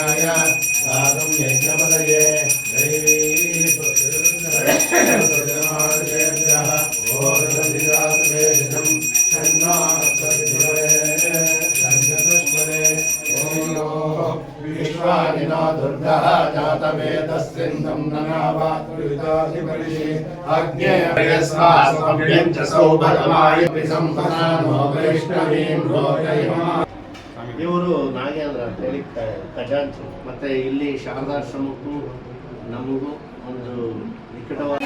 दैवीयाय साधं यज्ञपदये दैवी सर्वजनादेभ्यः ॐ सन्निदातवेदिनं षण्णास्तुष्पदे ॐ विश्वानिना दुर्गः जातवेदस्रिन्दं ननावात्मृताधिपरिषे अग्नेयस्वास्मभ्यं च सौभगमाय विसम्भनानो वैष्णवीं रोचयमा ಖಜಾಂಚಿ ಮತ್ತೆ ಇಲ್ಲಿ ಶಾರದಾಶ್ರಮಕ್ಕೂ ನಮಗೂ ಒಂದು ನಿಕಟವಾದ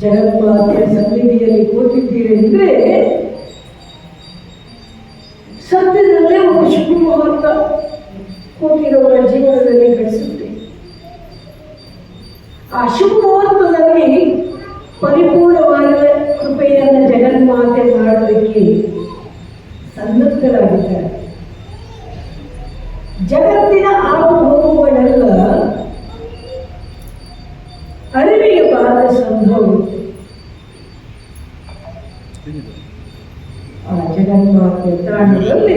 ಜಗನ್ಮಾತೆಯ ಸನ್ನಿಧಿಯಲ್ಲಿ ಕೂತಿದ್ದೀರಿ ಅಂದ್ರೆ ಸತ್ಯದಲ್ಲೇ ಒಂದು ಶುಭ ಮುಹೂರ್ತ ಜೀವನದಲ್ಲಿ ಗಳಿಸುತ್ತೆ ಆ ಶುಭ ಮುಹೂರ್ತದಲ್ಲಿ ಪರಿಪೂರ್ಣವಾದ ಕೃಪೆಯನ್ನು ಜಗನ್ಮಾತೆ ಮಾಡೋದಕ್ಕೆ ಸನ್ನದ್ಧರಾಗಿದ್ದಾರೆ. ಜಗತ್ತಿನ ಆಗು ಅರಿವಿಗೆ ಬಾರದ ಸಂಭವ ಆ ಜಗನ್ಮಾತೆ ತಾಣದಲ್ಲಿ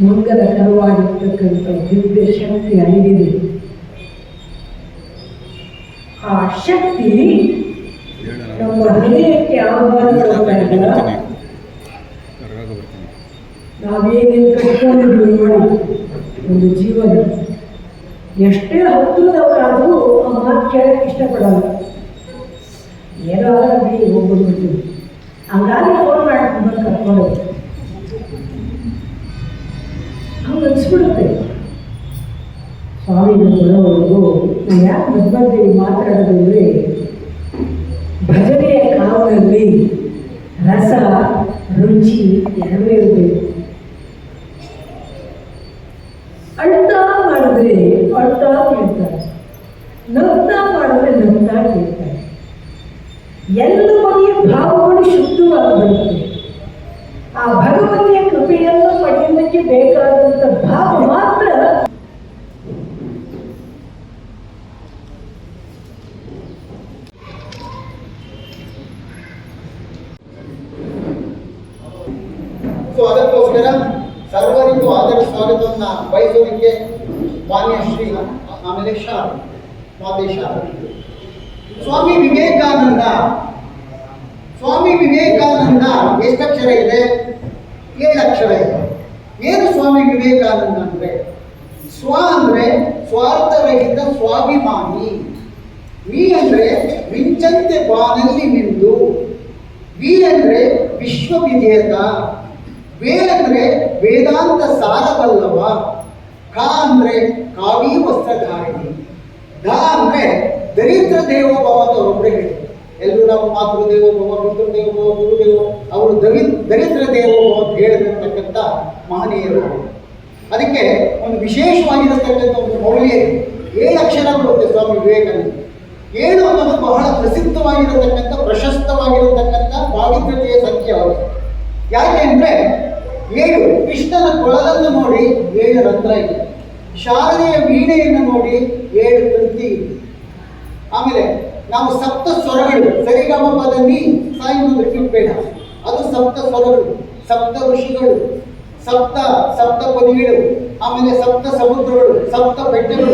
ಮಂಗಲಕರವಾಗಿರ್ತಕ್ಕಂಥ ದಿವ್ಯ ಶಕ್ತಿ ಅಡಗಿದೆ ಆ ಶಕ್ತಿ ನಮ್ಮ ಹೃದಯಕ್ಕೆ ಆಹ್ವಾನ ಕೊಡ್ತಾ ಇಲ್ಲ ನಾವೇನೇನು ಕಟ್ಕೊಂಡಿದ್ವಿ ನೋಡಿ ಒಂದು ಜೀವನ ಎಷ್ಟೇ ಹತ್ತಿರದವರಾದರೂ ಆ ಮಾತು ಕೇಳಕ್ಕೆ ಇಷ್ಟಪಡಲ್ಲ. ಏನೋ ಆಗಲಿ ಹೋಗ್ಬೋದು ಹಂಗಾಗಿ ಫೋನ್ ಮಾಡ್ಕೊಂಡು ಕರ್ಕೊಂಡು. ಹಂಗೆ ಅನಿಸ್ಬಿಡುತ್ತೆ. ಸ್ವಾಮಿ ಬರೋವರೆಗೂ ನಾನು ಯಾಕೆ ಮಧ್ಮಧ್ಯೆ ಮಾತಾಡೋದಂದ್ರೆ, ಭಜನೆಯ ಕಾವಲಲ್ಲಿ ರಸ, ರುಚಿ ಎರಡೂ ಇರಬೇಕು ಅಳ್ತಾ ಮಾಡಿದ್ರೆ ಅಳ್ತಾ ಕೇಳ್ತಾರೆ ನಗ್ತಾ ಮಾಡಿದ್ರೆ ನಗ್ತಾ ಕೇಳ್ತಾರೆ ಎಲ್ಲ ಬಗೆಯ ಭಾವಗಳು ಶುದ್ಧವಾಗಿ ಬರುತ್ತೆ ಆ ಭಗವಂತಿಯ ಕೃಪೆಯನ್ನು ಪಡೆಯುವುದಕ್ಕೆ ಬೇಕಾದಂಥ ಭಾವ ಮಾತ್ರ ಸೊ ಅದಕ್ಕೋಸ್ಕರ ಸರ್ವರಿಗೂ ಆದರ ಸ್ವಾಗತವನ್ನು ಬಯಸೋದಕ್ಕೆ ಮಾನ್ಯ ಶ್ರೀ ಆಮೇಲೆ ಶಾರ ಮಾತೆ ಸ್ವಾಮಿ ವಿವೇಕಾನಂದ ಸ್ವಾಮಿ ವಿವೇಕಾನಂದ ಎಷ್ಟಕ್ಷರ ಇದೆ? ಏಳು ಅಕ್ಷರ ಇದೆ. ಏನು ಸ್ವಾಮಿ ವಿವೇಕಾನಂದ ಅಂದರೆ? ಸ್ವ ಅಂದ್ರೆ ಸ್ವಾರ್ಥರಹಿತ ಸ್ವಾಭಿಮಾನಿ. ವಿ ಅಂದ್ರೆ ಮಿಂಚಂತೆ ಬಾನಲ್ಲಿ ನಿಂದು. ವಿ ಅಂದ್ರೆ ವಿಶ್ವವಿಜೇತ ವೇ ಅಂದ್ರೆ ವೇದಾಂತ ಸಾರಬಲ್ಲವ ಕ ಅಂದ್ರೆ ಕಾವಿ ವಸ್ತ್ರಧಾರಿಣಿ ದ ಅಂದ್ರೆ ದರಿದ್ರ ದೇವೋಭವ ಅಂತ ಒಬ್ಬರೇ ಹೇಳಿದ್ರು. ಎಲ್ಲರೂ ನಾವು ಮಾತೃ ದೇವೋಭವ, ಪಿತೃ ದೇವೋಭವ ಗುರುದೇವ ಅವರು ದರಿ ದರಿದ್ರ ದೇವೋಭವ ಅಂತ ಹೇಳಿರ್ತಕ್ಕಂಥ ಮಹನೀಯರು ಅದಕ್ಕೆ ಒಂದು ವಿಶೇಷವಾಗಿರತಕ್ಕಂಥ ಒಂದು ಮೌಲ್ಯ ಏ ಅಕ್ಷರ ಕೊಡುತ್ತೆ ಸ್ವಾಮಿ ವಿವೇಕಾನಂದ. ಏನು ಅನ್ನೋದು ಬಹಳ ಪ್ರಸಿದ್ಧವಾಗಿರತಕ್ಕಂಥ, ಪ್ರಶಸ್ತವಾಗಿರತಕ್ಕಂಥ ಪಾವಿತ್ರ್ಯತೆಯ ಸಂಖ್ಯೆ ಅವರು ಯಾಕೆಂದ್ರೆ ಏಳು ಕೃಷ್ಣನ ಕೊಳಲನ್ನು ನೋಡಿ ಏಳು ರಂಧ್ರ ಇದೆ. ಶಾರದೆಯ ವೀಣೆಯನ್ನು ನೋಡಿ ಏಳು ತಂತಿ ಇದೆ. ಆಮೇಲೆ ನಾವು ಸಪ್ತ ಸ್ವರಗಳು ಸರಿಗಮ ಪದ ನೀ ಸಾಯಿ ರಿಪೀಟ್ ಬೇಡ ಅದು ಸಪ್ತ ಸ್ವರಗಳು, ಸಪ್ತ ಋಷಿಗಳು, ಸಪ್ತ ಸಪ್ತ ಪದಿಗಳು, ಆಮೇಲೆ ಸಪ್ತ ಸಮುದ್ರಗಳು, ಸಪ್ತ ಬೆಟ್ಟಗಳು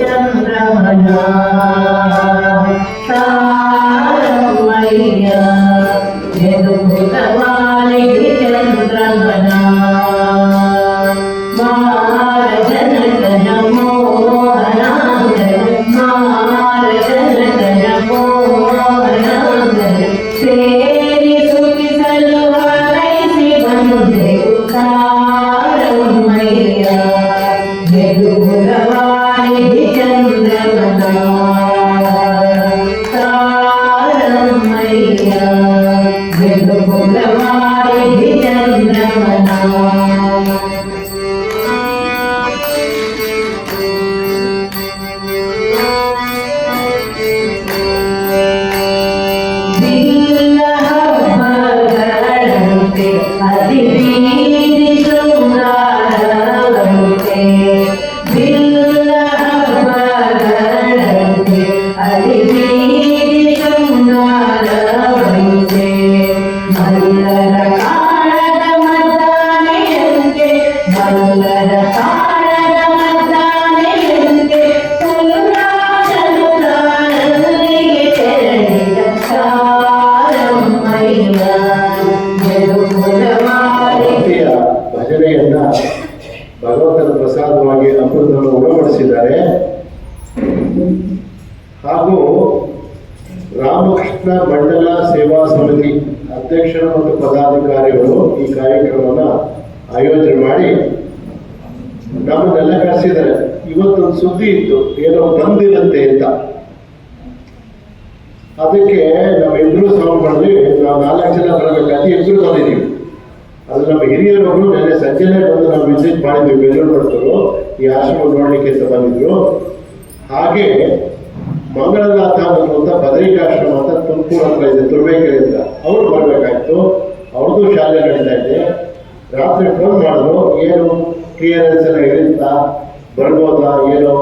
ಏನೋ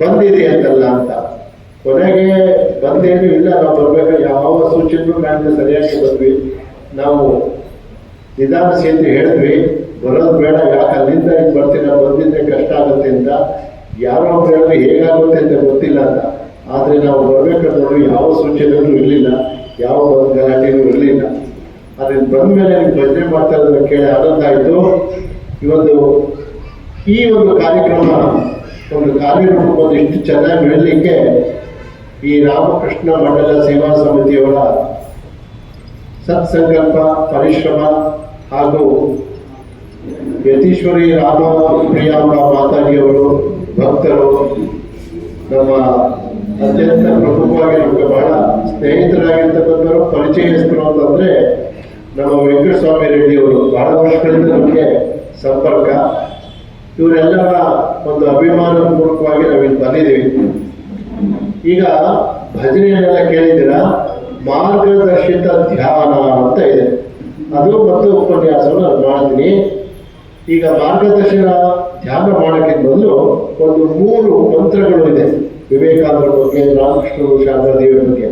ಬಂದಿದೆ ಅಂತಲ್ಲ ಅಂತ. ಕೊನೆಗೆ ಬಂದೇನು ಇಲ್ಲ, ನಾವು ಬರಬೇಕು ಯಾವ ಸೂಚನೆಗೂ ನಾನು ಸರಿಯಾಗಿ ಬಂದ್ವಿ. ನಾವು ನಿಧಾನಿಸಿ ಅಂತ ಹೇಳಿದ್ವಿ, ಬರೋದು ಬೇಡ, ಯಾಕೆ ಅಲ್ಲಿಂದ ಇಲ್ಲಿ ಬರ್ತೀನಿ ನಾವು ಬಂದಿದ್ರೆ ಕಷ್ಟ ಆಗುತ್ತೆ ಅಂತ. ಯಾರೋ ಹೇಳಿದ್ರೆ ಹೇಗಾಗುತ್ತೆ ಅಂತ ಗೊತ್ತಿಲ್ಲ ಅಂತ. ಆದರೆ ನಾವು ಬರಬೇಕಾದ್ರು ಯಾವ ಸೂಚನೆಗಳು ಇರಲಿಲ್ಲ, ಯಾವ ಗಲಾಟೆನೂ ಇರಲಿಲ್ಲ. ಆದರೆ ಬಂದ್ಮೇಲೆ ನಿಮ್ಗೆ ಭಜನೆ ಮಾಡ್ತಾ ಇರೋದನ್ನ ಕೇಳಿ ಆನಂದ ಆಯಿತು. ಇವತ್ತು ಈ ಒಂದು ಕಾರ್ಯಕ್ರಮ ಒಂದು ಕಾರ್ಯಕ್ರಮ ಎಷ್ಟು ಚೆನ್ನಾಗಿ ಬೆಳಲಿಕ್ಕೆ ಈ ರಾಮಕೃಷ್ಣ ಮಂಡಲ ಸೇವಾ ಸಮಿತಿಯವರ ಸತ್ಸಂಕಲ್ಪ, ಪರಿಶ್ರಮ ಹಾಗೂ ಯತೀಶ್ವರಿ ರಾಮ ಪ್ರಿಯಾಂಬ ಮಾತಾಜಿಯವರು ಭಕ್ತರು ನಮ್ಮ ಅತ್ಯಂತ ಪ್ರಮುಖವಾಗಿ ನಮಗೆ ಬಹಳ ಸ್ನೇಹಿತರಾಗಿರ್ತಕ್ಕಂಥವ್ರು, ಪರಿಚಯಸ್ಥರು ಅಂತಂದ್ರೆ ನಮ್ಮ ವೆಂಕಟಸ್ವಾಮಿ ರೆಡ್ಡಿಯವರು. ಬಹಳ ವರ್ಷಗಳಿಂದ ನಮಗೆ ಸಂಪರ್ಕ. ಇವರೆಲ್ಲರ ಒಂದು ಅಭಿಮಾನ ಪೂರ್ವಕವಾಗಿ ನಾವಿಲ್ಲಿ ಬಂದಿದ್ದೀವಿ. ಈಗ ಭಜನೆಯನ್ನೆಲ್ಲ ಕೇಳಿದಿರ ಮಾರ್ಗದರ್ಶಿತ ಧ್ಯಾನ ಅಂತ ಇದೆ. ಅದು ಮತ್ತು ಉಪನ್ಯಾಸವನ್ನು ನಾನು ಮಾಡ್ತೀನಿ. ಈಗ ಮಾರ್ಗದರ್ಶನ ಧ್ಯಾನ ಮಾಡೋಕ್ಕೆ ಮೊದಲು ಒಂದು ಮೂರು ಮಂತ್ರಗಳು ಇದೆ. ವಿವೇಕಾನಂದರ ಬಗ್ಗೆ, ರಾಮಕೃಷ್ಣರು ಶಾರದಾ ದೇವಿ ಬಗ್ಗೆ.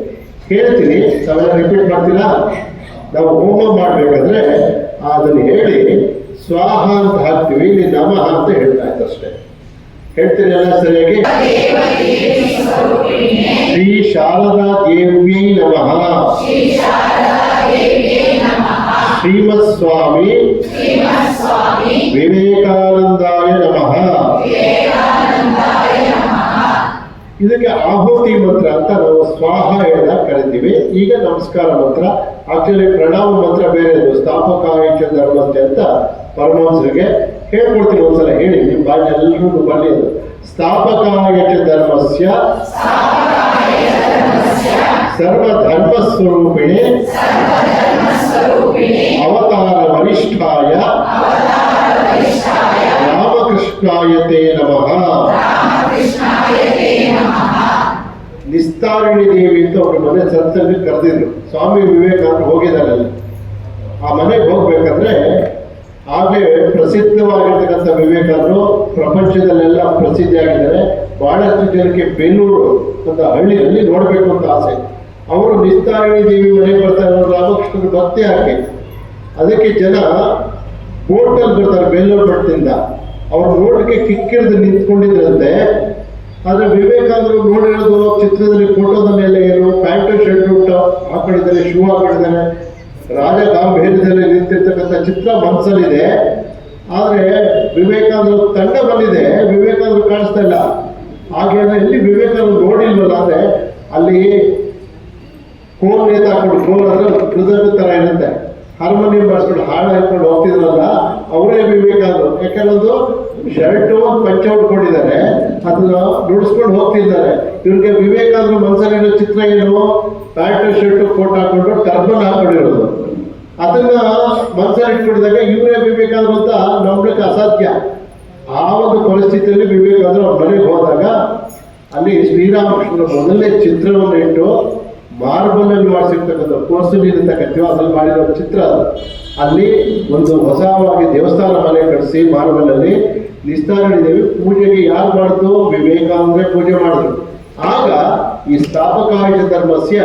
ಹೇಳ್ತೀನಿ ತಾವೆಲ್ಲ ರಿಪೀಟ್ ಮಾಡ್ತೀರಾ? ನಾವು ಹೋಮ ಮಾಡಬೇಕಾದ್ರೆ ಅದನ್ನು ಹೇಳಿ ಸ್ವಾಹ ಅಂತ ಹಾಕ್ತೀವಿ. ಇಲ್ಲಿ ನಮಃ ಅಂತ ಹೇಳ್ತಾ ಇತ್ತು ಅಷ್ಟೇ ಹೇಳ್ತೀನಿ ಎಲ್ಲ ಸರಿಯಾಗಿ? ಶ್ರೀ ಶಾರದಾ ದೇವಿ ನಮಃ. ಶ್ರೀಮತ್ ಸ್ವಾಮಿ ವಿವೇಕಾನಂದಾಯ ನಮಃ. ಇದಕ್ಕೆ ಆಹುತಿ ಮಂತ್ರ ಅಂತ ನಾವು ಸ್ವಾಹ ಹೇಳಿದಾಗ ಕರಿತೀವಿ. ಈಗ ನಮಸ್ಕಾರ ಮಂತ್ರ ಆಕ್ಚುಲಿ ಪ್ರಣಾಮ ಮಂತ್ರ ಬೇರೆ ಸ್ಥಾಪಕ ಧರ್ಮಸ್ಥೆ ಅಂತ ಪರಮಹಂಸರಿಗೆ ಹೇಳ್ಕೊಡ್ತೀನಿ ಒಂದ್ಸಲ ಹೇಳಿ ನಿಮ್ಮ ಬಾಯಿ ಎಲ್ಲರೂ ಬರಲಿ ಅದು ಸ್ಥಾಪಕಾಯ ಧರ್ಮಸ್ಯ. ಸರ್ವಧರ್ಮ ಸ್ವರೂಪಿಣಿ ಅವತಾರ ವರಿಷ್ಠಾಯ ರಾಮಕೃಷ್ಣಾಯ ತೇ ನಮಃ. ನಿಸ್ತಾರಿಣಿ ದೇವಿ ಅಂತ ಅವ್ರ ಮನೆ ಸತ್ಸಂಗ ಕರೆದಿದ್ರು. ಸ್ವಾಮಿ ವಿವೇಕಾನಂದ ಹೋಗಿದ್ದಾರೆ ಆ ಮನೆಗೆ ಹೋಗ್ಬೇಕಾದ್ರೆ ಆಗಲೇ ಪ್ರಸಿದ್ಧವಾಗಿರ್ತಕ್ಕಂಥ ವಿವೇಕಾನಂದರು ಪ್ರಪಂಚದಲ್ಲೆಲ್ಲ ಪ್ರಸಿದ್ಧಿಯಾಗಿದ್ದಾರೆ. ಬಹಳಷ್ಟು ಜನಕ್ಕೆ ಬೆಂಗಳೂರು ಅಂತ ಹಳ್ಳಿಯಲ್ಲಿ ನೋಡಬೇಕು ಅಂತ ಆಸೆ. ಅವರು ನಿಸ್ತಾರಣಿ ದೇವಿ ಮನೆಗೆ ಬರ್ತಾ ಇರೋ ರಾಮಕೃಷ್ಣನ ಭಕ್ತಿ ಹಾಕಿ ಅದಕ್ಕೆ ಜನ ಬೋಟಲ್ಲಿ ಬರ್ತಾರೆ ಬೇಲೂರು ಮಠದಿಂದ. ಅವ್ರ ನೋಡಕ್ಕೆ ಕಿಕ್ಕಿರಿದು ನಿಂತ್ಕೊಂಡಿದ್ರಂತೆ. ಆದರೆ ವಿವೇಕಾನಂದರು ನೋಡಿರೋದು ಚಿತ್ರದಲ್ಲಿ ಫೋಟೋದ ಮೇಲೆ ಏನು, ಪ್ಯಾಂಟು ಶರ್ಟ್ ಹಾಕೊಂಡಿದ್ದಾರೆ ಶೂ ಹಾಕೊಂಡಿದ್ದಾರೆ. ರಾಜ ಗಾಂಭೀರ್ಯದಲ್ಲಿ ನಿಂತಿರ್ತಕ್ಕಂಥ ಚಿತ್ರ ಮನಸ್ಸಲ್ಲಿದೆ. ಆದರೆ ವಿವೇಕಾನಂದ ತಂಡ ಬಂದಿದೆ. ವಿವೇಕಾನಂದರು ಕಾಣಿಸ್ತಾ ಇಲ್ಲ. ಹಾಗೇನೆ ಇಲ್ಲಿ ವಿವೇಕಾನಂದ ನೋಡಿಲ್ವಲ್ಲ ಅಂದ್ರೆ ಅಲ್ಲಿ ಕೋಲ್ ನೇತಾಕೊಂಡು ಕೋಲ್ ಅಂದ್ರೆ ಕೃತಜ್ಞ ತರ ಇರುತ್ತೆ. ಹಾರ್ಮೋನಿಯಂ ಬಾರಿಸ್ಕೊಂಡು ಹಾಡು ಹಾಕೊಂಡು ಹೋಗ್ತಿದ್ರಲ್ಲ, ಅವರೇ ವಿವೇಕಾನಂದರು. ಯಾಕಂದ್ರೆ ಶರ್ಟು ಪಂಚೆ ಉಟ್ಕೊಂಡಿದ್ದಾರೆ. ಅದನ್ನ ನುಡಿಸ್ಕೊಂಡು ಹೋಗ್ತಿದ್ದಾರೆ. ಇವ್ರಿಗೆ ವಿವೇಕಾನಂದ್ರ ಮನಸ್ಸಲ್ಲಿರೋ ಚಿತ್ರ ಏನು? ಪ್ಯಾಂಟು, ಶರ್ಟು, ಕೋಟ್ ಹಾಕೊಂಡು ಟರ್ಬನ್ ಹಾಕೊಂಡಿರೋದು. ಅದನ್ನ ಮನಸ್ಸಲ್ಲಿ ಇಟ್ಕೊಂಡಿದಾಗ ಇವರೇ ವಿವೇಕಾನಂದ ಅಂತ ನಂಬಲಿಕ್ಕೆ ಅಸಾಧ್ಯ. ಆ ಒಂದು ಪರಿಸ್ಥಿತಿಯಲ್ಲಿ ವಿವೇಕಾನಂದ್ರ ಅವ್ರ ಮನೆಗೆ ಹೋದಾಗ ಅಲ್ಲಿ ಶ್ರೀರಾಮಕೃಷ್ಣನ ಮೊದಲನೇ ಚಿತ್ರವನ್ನು ಇಟ್ಟು ಮಾರ್ಬಲ್ ಅಲ್ಲಿ ಮಾಡಿಸಿರ್ತಕ್ಕಂಥ ಕೋರ್ಸಲ್ಲಿ ಇರತಕ್ಕಂಥ ಮಾಡಿರೋ ಚಿತ್ರ ಅಲ್ಲಿ ಒಂದು ಹೊಸವಾಗಿ ದೇವಸ್ಥಾನ ಮನೆ ಕಟ್ಟಿಸಿ ಮಾರ್ಬಲ್ ಅಲ್ಲಿ ನಿಸ್ತಾರಣಿ ದೇವಿ ಪೂಜೆಗೆ ಯಾರು ಮಾಡಿದ್ರು ವಿವೇಕಾನಂದ ಪೂಜೆ ಮಾಡಿದ್ರು. ಆಗ ಈ ಸ್ಥಾಪಕಾಯುಜ ಧರ್ಮಸ್ಯ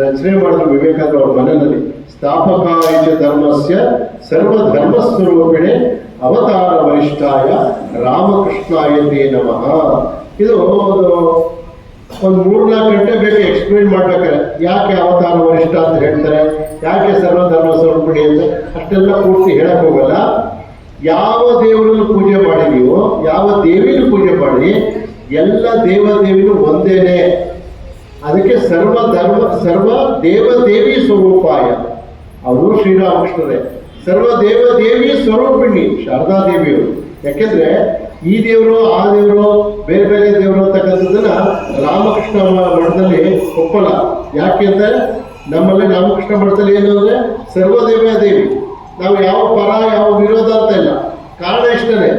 ರಚನೆ ಮಾಡಿದ್ರು ವಿವೇಕಾನಂದ ಅವ್ರ ಮನೆಯಲ್ಲಿ ಸ್ಥಾಪಕಾಯುಜ ಧರ್ಮಸ್ಯ ಸರ್ವ ಧರ್ಮ ಸ್ವರೂಪಿಣೆ ಅವತಾರ ವರಿಷ್ಠಾಯ ರಾಮಕೃಷ್ಣಾಯ ತೇ ನಮಃ. ಇದು ಒಂದು ಒಂದು ಮೂರ್ನಾಲ್ಕು ಗಂಟೆ ಬೇಕು ಎಕ್ಸ್ಪ್ಲೇನ್ ಮಾಡ್ಬೇಕಾರೆ ಯಾಕೆ ಅವತಾರ ವರಿಷ್ಠ ಅಂತ ಹೇಳ್ತಾರೆ? ಯಾಕೆ ಸರ್ವಧರ್ಮ ಸ್ವರೂಪಿಣಿ ಅಂತ? ಅಷ್ಟೆಲ್ಲ ಪೂರ್ತಿ ಹೇಳಕ್ ಹೋಗಲ್ಲ. ಯಾವ ದೇವರನ್ನು ಪೂಜೆ ಮಾಡಿ ನೀವು ಯಾವ ದೇವಿನೂ ಪೂಜೆ ಮಾಡಿ ಎಲ್ಲ ದೇವ ದೇವಿನೂ ಒಂದೇನೆ. ಅದಕ್ಕೆ ಸರ್ವ ಧರ್ಮ, ಸರ್ವ ದೇವ ದೇವಿ ಸ್ವರೂಪಾಯ. ಅವರು ಶ್ರೀರಾಮಕೃಷ್ಣರೇ. ಸರ್ವ ದೇವ ದೇವಿ ಸ್ವರೂಪಿಣಿ ಶಾರದಾ ದೇವಿಯವರು ಯಾಕೆಂದ್ರೆ ಈ ದೇವರು, ಆ ದೇವರು, ಬೇರೆ ಬೇರೆ ದೇವರು ಅಂತಕ್ಕಂಥದ್ದನ್ನ ರಾಮಕೃಷ್ಣ ಮಠದಲ್ಲಿ ಒಪ್ಪಲ್ಲ. ಯಾಕೆಂದ್ರೆ ನಮ್ಮಲ್ಲಿ ರಾಮಕೃಷ್ಣ ಮಠದಲ್ಲಿ ಏನು ಅಂದ್ರೆ ಸರ್ವದೇವ ದೇವಿ ನಾವು ಯಾವ ಪರ, ಯಾವ ವಿರೋಧ ಅಂತ ಇಲ್ಲ. ಕಾರಣ ಇಷ್ಟೇ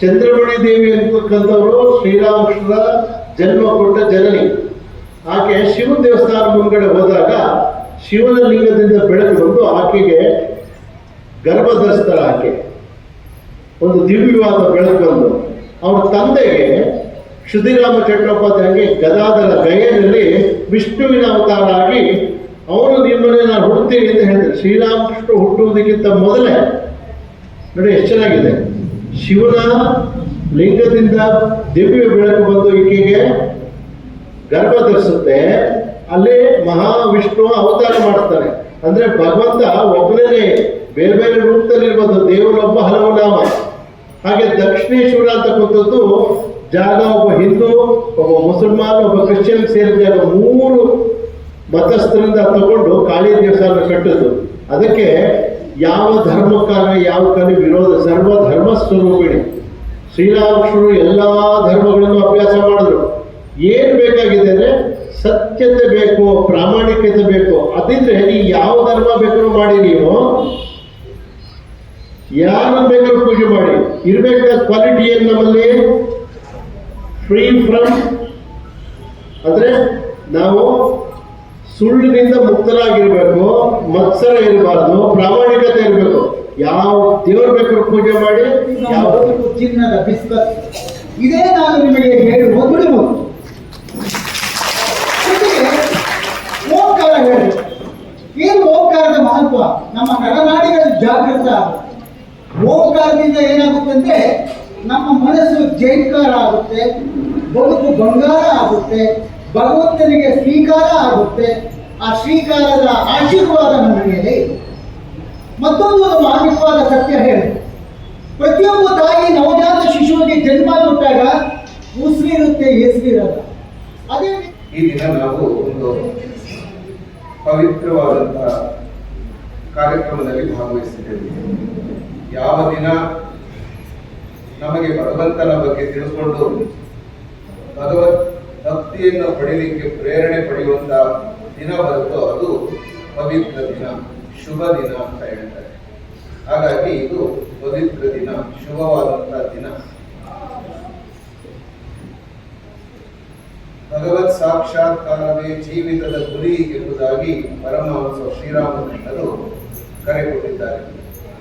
ಚಂದ್ರಮಣಿ ದೇವಿ ಅಂತಕ್ಕಂಥವರು ಶ್ರೀರಾಮಕೃಷ್ಣರ ಜನ್ಮ ಕೊಟ್ಟ ಜನನಿ. ಆಕೆ ಶಿವನ ದೇವಸ್ಥಾನ ಮುಂದ್ಗಡೆ ಹೋದಾಗ ಶಿವನ ಲಿಂಗದಿಂದ ಬೆಳಕು ಬಂದು ಆಕೆಗೆ ಗರ್ಭ ಧರಿಸ್ತಾರೆ ಆಕೆ. ಒಂದು ದಿವ್ಯವಾದ ಬೆಳಕು ಬಂದು. ಅವ್ರ ತಂದೆಗೆ ಕ್ಷುದಿರಾಮ ಚಟ್ಟೋಪಾಧ್ಯಾಯಗೆ ಗದಾಧರ ಗಯನಲ್ಲಿ ವಿಷ್ಣುವಿನ ಅವತಾರ ಆಗಿ ಅವನು ನಿಮ್ಮನೆ ನಾನು ಹುಡ್ತೀನಿ ಅಂತ ಹೇಳಿದ್ರು ಶ್ರೀರಾಮಕೃಷ್ಣ ಹುಟ್ಟುವುದಕ್ಕಿಂತ ಮೊದಲೇ, ನೋಡಿ ಎಷ್ಟು ಚೆನ್ನಾಗಿದೆ. ಶಿವನ ಲಿಂಗದಿಂದ ದಿವ್ಯ ಬೆಳಕು ಬಂದು ಈಕೆಗೆ ಗರ್ಭ ಧರಿಸುತ್ತೆ. ಅಲ್ಲಿ ಮಹಾವಿಷ್ಣು ಅವತಾರ ಮಾಡ್ತಾನೆ ಅಂದ್ರೆ ಭಗವಂತ ಒಬ್ಬನೇ ಬೇರೆ ಬೇರೆ ರೂಪದಲ್ಲಿ ಇರ್ಬೋದು ದೇವರೊಬ್ಬ ಹಲವು ನಾಮ. ಹಾಗೆ ದಕ್ಷಿಣೇಶ್ವರ ಅಂತಕ್ಕಂಥದ್ದು ಜಾಗ ಒಬ್ಬ ಹಿಂದೂ, ಒಬ್ಬ ಮುಸಲ್ಮಾನ್, ಒಬ್ಬ ಕ್ರಿಶ್ಚಿಯನ್ ಸೇರಿದ ಮೂರು ಮತಸ್ಥರಿಂದ ತಗೊಂಡು ಕಾಳಿ ದೇವಸ್ಥಾನ ಕಟ್ಟಿದ್ದು. ಅದಕ್ಕೆ ಯಾವ ಧರ್ಮಕ್ಕಾಗ ಯಾವ ಕಾಲ ವಿರೋಧ, ಸರ್ವ ಧರ್ಮ ಸ್ವರೂಪಿಣಿ. ಶ್ರೀರಾಮಕೃಷ್ಣರು ಎಲ್ಲ ಧರ್ಮಗಳನ್ನು ಅಭ್ಯಾಸ ಮಾಡಿದ್ರು. ಏನು ಬೇಕಾಗಿದೆ ಅಂದ್ರೆ ಸತ್ಯತೆ ಬೇಕು, ಪ್ರಾಮಾಣಿಕತೆ ಬೇಕು. ಅದಿದ್ರೆ ನೀವು ಯಾವ ಧರ್ಮ ಬೇಕಾದ್ರೂ ಮಾಡಿ ನೀವು. ಯಾರು ಬೇಕಾದ್ರೂ ಪೂಜೆ ಮಾಡಿ. ಇರಬೇಕಾದ ಕ್ವಾಲಿಟಿ ಏನು ನಮ್ಮಲ್ಲಿ? ಫ್ರೀ ಫ್ರಮ್ ಅಂದರೆ ನಾವು ಸುಳ್ಳಿನಿಂದ ಮುಕ್ತರಾಗಿರ್ಬೇಕು, ಮತ್ಸರ ಇರಬಾರ್ದು, ಪ್ರಾಮಾಣಿಕತೆ ಇರಬೇಕು. ಯಾವ ದೇವ್ರ ಬೇಕಾದ್ರೂ ಪೂಜೆ ಮಾಡಿ, ಯಾವ ಚಿನ್ನದ ಬಿಸ್ಕತ್. ಇದೇ ನಾನು ನಿಮಗೆ ಗುಡಿಮುತ್ತು ಜೊತೆಗೆ ಓಂಕಾರ ಹೇಳಿ. ಏನು ಓಂಕಾರದ ಮಹತ್ವ? ನಮ್ಮ ನರನಾಡಿಗಳು ಜಾಗೃತ. ಓಂಕಾರದಿಂದ ಏನಾಗುತ್ತೆ ಅಂದ್ರೆ, ನಮ್ಮ ಮನಸ್ಸು ಜೈಕಾರ ಆಗುತ್ತೆ, ಬದುಕು ಬಂಗಾರ ಆಗುತ್ತೆ ಭಗವಂತನಿಗೆ ಸ್ವೀಕಾರ ಆಗುತ್ತೆ. ಆ ಸ್ವೀಕಾರದ ಆಶೀರ್ವಾದ ನಮ್ಮ ಇದೆ. ಮತ್ತೊಂದು ಮಾರ್ಮಿಕವಾದ ಸತ್ಯ ಹೇಳಿ. ಪ್ರತಿಯೊಬ್ಬ ತಾಯಿ ನವಜಾತ ಶಿಶುವಿಗೆ ಜನ್ಮ ಕೊಟ್ಟಾಗ ಉಸಿರಿರುತ್ತೆ ಹೆಸರಿರಲ್ಲ ಅದೇ ಈ ದಿನ ನಾವು ಒಂದು ಪವಿತ್ರವಾದಂತಹ ಕಾರ್ಯಕ್ರಮದಲ್ಲಿ ಭಾಗವಹಿಸಿದ್ದೇವೆ. ಯಾವ ದಿನ ನಮಗೆ ಭಗವಂತನ ಬಗ್ಗೆ ತಿಳ್ಕೊಂಡು ಭಗವತ್ ಭಕ್ತಿಯನ್ನು ಪಡೀಲಿಕ್ಕೆ ಪ್ರೇರಣೆ ಪಡೆಯುವಂತ ದಿನ ಬರುತ್ತೋ ಅದು ಪವಿತ್ರ ದಿನ, ಶುಭ ದಿನ ಅಂತ ಹೇಳ್ತಾರೆ. ಹಾಗಾಗಿ ಇದು ಪವಿತ್ರ ದಿನ ಶುಭವಾದಂತಹ ದಿನ. ಭಗವತ್ ಸಾಕ್ಷಾತ್ಕಾರವೇ ಜೀವಿತದ ಗುರಿ ಎಂಬುದಾಗಿ ಪರಮಹಂಸ ಶ್ರೀರಾಮಕೃಷ್ಣರು ಕರೆ ಕೊಟ್ಟಿದ್ದಾರೆ.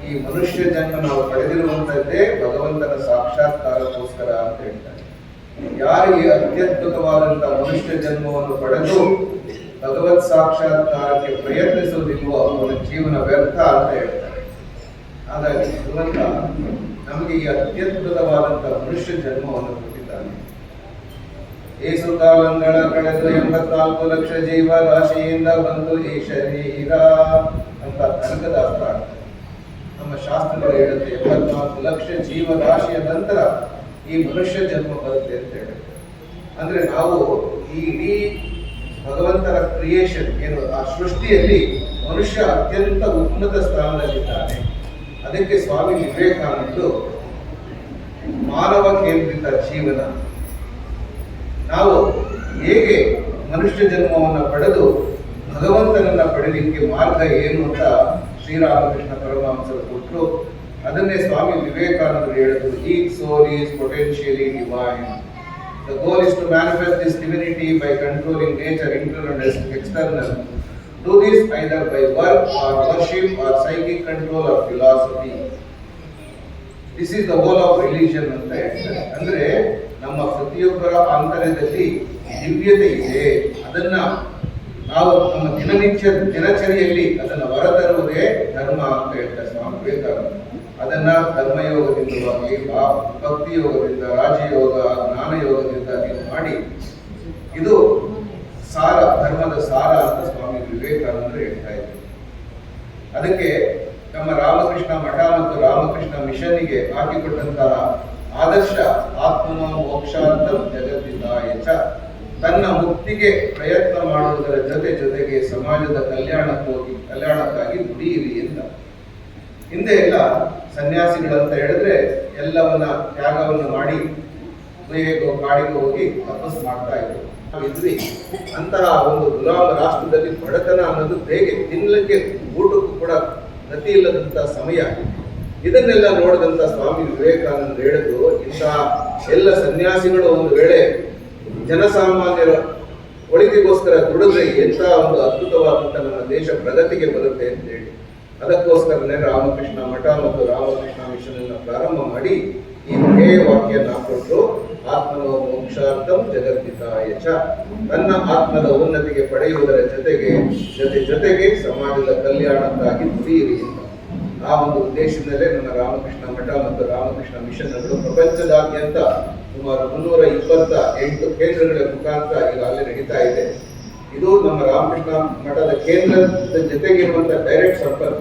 ಈ ಮನುಷ್ಯ ಜನ್ಮ ನಾವು ಪಡೆದಿರುವಂತದ್ದೇ ಭಗವಂತನ ಸಾಕ್ಷಾತ್ಕಾರಕ್ಕೋಸ್ಕರ ಅಂತ ಹೇಳ್ತಾರೆ. ಯಾರಿಗೆ ಅತ್ಯದ್ಭುತವಾದಂತಹ ಮನುಷ್ಯ ಜನ್ಮವನ್ನು ಪಡೆದು ಭಗವತ್ ಸಾಕ್ಷಾತ್ಕಾರಕ್ಕೆ ಪ್ರಯತ್ನಿಸುವುದಿಲ್ವೋ ಅವನ ಜೀವನ ವ್ಯರ್ಥ ಅಂತ ಹೇಳ್ತಾರೆ. ಹಾಗಾಗಿ ಭಗವಂತ ನಮಗೆ ಈ ಅತ್ಯದ್ಭುತವಾದಂತಹ ಮನುಷ್ಯ ಜನ್ಮವನ್ನು ಕೊಟ್ಟಿದ್ದಾನೆ. ಏಸು ಕಾಲಂಗಳ ಕಳೆದು ಎಂಬತ್ನಾಲ್ಕು ಲಕ್ಷ ಜೀವ ರಾಶಿಯಿಂದ ಬಂದು ಈ ಶರೀರ ಅಂತ ಕನಕದ ಅರ್ಥ ನಮ್ಮ ಶಾಸ್ತ್ರಗಳು ಹೇಳುತ್ತೆ ಎಂಬತ್ನಾಲ್ಕು ಲಕ್ಷ ಜೀವ ರಾಶಿಯ ನಂತರ ಈ ಮನುಷ್ಯ ಜನ್ಮ ಬರುತ್ತೆ ಅಂತ ಹೇಳಿ. ಅಂದ್ರೆ ನಾವು ಈ ಇಡೀ ಭಗವಂತನ ಕ್ರಿಯೇಷನ್ ಏನು, ಆ ಸೃಷ್ಟಿಯಲ್ಲಿ ಮನುಷ್ಯ ಅತ್ಯಂತ ಉನ್ನತ ಸ್ಥಾನದಲ್ಲಿದ್ದಾನೆ. ಅದಕ್ಕೆ ಸ್ವಾಮಿ ವಿವೇಕಾನಂದರು ಮಾನವ ಕೇಂದ್ರಿತ ಜೀವನ. ನಾವು ಹೇಗೆ ಮನುಷ್ಯ ಜನ್ಮವನ್ನು ಪಡೆದು ಭಗವಂತನನ್ನ ಪಡೆಯಲಿಕ್ಕೆ ಮಾರ್ಗ ಏನು ಅಂತ ಶ್ರೀರಾಮಕೃಷ್ಣ ಪರಮಹಂಸರು ಕೊಟ್ಟರು ಅದನ್ನೇ ಸ್ವಾಮಿ ವಿವೇಕಾನಂದರು ಹೇಳಿದ್ರು, each soul is potentially divine the goal is to manifest this divinity by controlling nature internal and external do this either by work or worship or psychic control of philosophy this is the whole of religion ಅಂತ ಹೇಳ್ತಾರೆ. ಅಂದ್ರೆ ನಮ್ಮ ಪ್ರತಿಯೊಬ್ಬರ ಆಂತರ್ಯದಲ್ಲಿ ದಿವ್ಯತೆ ಇದೆ. ಅದನ್ನ ನಾವು ನಮ್ಮ ದಿನನಿತ್ಯ ದಿನಚರಿಯಲ್ಲಿ ಅದನ್ನು ಹೊರತರುವುದೇ ಧರ್ಮ ಅಂತ ಹೇಳ್ತಾರೆ ಸ್ವಾಮಿ ವಿವೇಕಾನಂದ ಅದನ್ನ ಧರ್ಮಯೋಗದಿಂದವಾಗಿ ಭಕ್ತಿಯೋಗದಿಂದ ಭಕ್ತಿ ಯೋಗದಿಂದ ರಾಜಯೋಗ ಜ್ಞಾನ ಯೋಗದಿಂದ ನೀವು ಮಾಡಿ, ಇದು ಸಾರ, ಧರ್ಮದ ಸಾರ ಅಂತ ಸ್ವಾಮಿ ವಿವೇಕಾನಂದರು ಹೇಳ್ತಾ ಇದ್ರು. ಅದಕ್ಕೆ ನಮ್ಮ ರಾಮಕೃಷ್ಣ ಮಠ ಮತ್ತು ರಾಮಕೃಷ್ಣ ಮಿಷನ್ಗೆ ಹಾಕಿಕೊಟ್ಟಂತಹ ಆದರ್ಶ ಆತ್ಮ ಮೋಕ್ಷಾಂತ ಜಗತ್ತಿನ ಚ. ತನ್ನ ಮುಕ್ತಿಗೆ ಪ್ರಯತ್ನ ಮಾಡುವುದರ ಜೊತೆ ಜೊತೆಗೆ ಸಮಾಜದ ಕಲ್ಯಾಣಕ್ಕೋಗಿ ಕಲ್ಯಾಣಕ್ಕಾಗಿ ದುಡಿಯಿರಿ ಅಂತ ಹಿಂದೆ ಎಲ್ಲ ಸನ್ಯಾಸಿಗಳಂತ ಹೇಳಿದ್ರೆ ಎಲ್ಲವನ್ನ ತ್ಯಾಗವನ್ನು ಮಾಡಿ ಗುಹೆಗೋ ಕಾಡಿಗೆ ಹೋಗಿ ತಪಸ್ ಮಾಡ್ತಾ ಇದ್ರು. ನಾವಿದ್ವಿ. ಅಂತಹ ಒಂದು ಗುಲಾಮ ರಾಷ್ಟ್ರದಲ್ಲಿ ಬಡತನ ಅನ್ನೋದು ಹೇಗೆ ತಿನ್ನಲಿಕ್ಕೆ ಊಟಕ್ಕೂ ಕೂಡ ಗತಿ ಇಲ್ಲದಂತ ಸಮಯ. ಇದನ್ನೆಲ್ಲ ನೋಡಿದಂತ ಸ್ವಾಮಿ ವಿವೇಕಾನಂದ ಹೇಳಿದ್ರು ಇಂತಹ ಎಲ್ಲ ಸನ್ಯಾಸಿಗಳು ಒಂದು ವೇಳೆ ಜನಸಾಮಾನ್ಯರ ಒಳಿತಿಗೋಸ್ಕರ ದುಡಿದ್ರೆ ಎಂಥ ಒಂದು ಅದ್ಭುತವಾದಂತ ನಮ್ಮ ದೇಶ ಪ್ರಗತಿಗೆ ಬರುತ್ತೆ ಅಂತ ಹೇಳಿ. ಅದಕ್ಕೋಸ್ಕರನೇ ರಾಮಕೃಷ್ಣ ಮಠ ಮತ್ತು ರಾಮಕೃಷ್ಣ ಮಿಷನ್ ಅನ್ನು ಪ್ರಾರಂಭ ಮಾಡಿ ಈ ಧ್ಯೇಯ ವಾಕ್ಯನ್ನು ಕೊಟ್ಟು ಆತ್ಮನ ಮೋಕ್ಷಾರ್ಥಂ ಜಗತ್ತಿತಾಯ ಚ. ತನ್ನ ಆತ್ಮದ ಉನ್ನತಿಗೆ ಪಡೆಯುವುದರ ಜೊತೆಗೆ ಜೊತೆ ಜೊತೆಗೆ ಸಮಾಜದ ಕಲ್ಯಾಣಕ್ಕಾಗಿ ದುಡಿಯಿರಿ ಆ ಒಂದು ಉದ್ದೇಶದಲ್ಲೇ ನಮ್ಮ ರಾಮಕೃಷ್ಣ ಮಠ ಮತ್ತು ರಾಮಕೃಷ್ಣ ಮಿಷನ್ಗಳು ಪ್ರಪಂಚದಾದ್ಯಂತ ಸುಮಾರು ಮುನ್ನೂರ ಇಪ್ಪತ್ತ ಎಂಟು ಕೇಂದ್ರಗಳ ಮುಖಾಂತರ ಈಗಾಗಲೇ ನಡೀತಾ ಇದೆ. ಇದು ನಮ್ಮ ರಾಮಕೃಷ್ಣ ಮಠದ ಕೇಂದ್ರದ ಜೊತೆಗಿರುವಂತಹ ಡೈರೆಕ್ಟ್ ಸಂಪರ್ಕ.